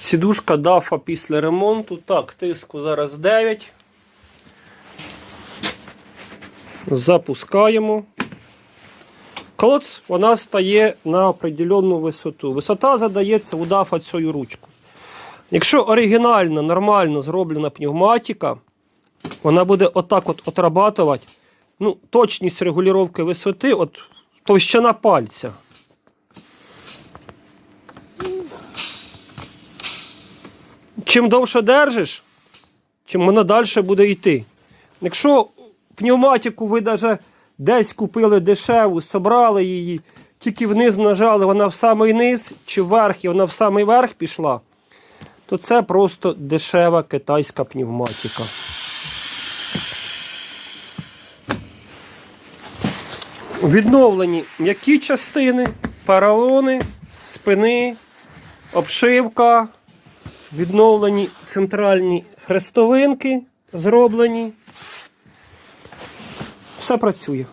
Сідушка дафа після ремонту. Так, тиску зараз 9. Запускаємо. Клоц, вона стає на определенну висоту. Висота задається у дафа цією ручкою. Якщо оригінально, нормально зроблена пневматика, вона буде отак от отрабатувати. Ну, точність регулювання висоти, от товщина пальця. Чим довше держиш, чим вона далі буде йти. Якщо пневматику ви навіть десь купили дешеву, собрали її, тільки вниз нажали, вона в самий низ, чи вверх, і вона в самий верх пішла, то це просто дешева китайська пневматика. Відновлені м'які частини, поролони, спини, обшивка, відновлені центральні хрестовинки, зроблені. Все працює.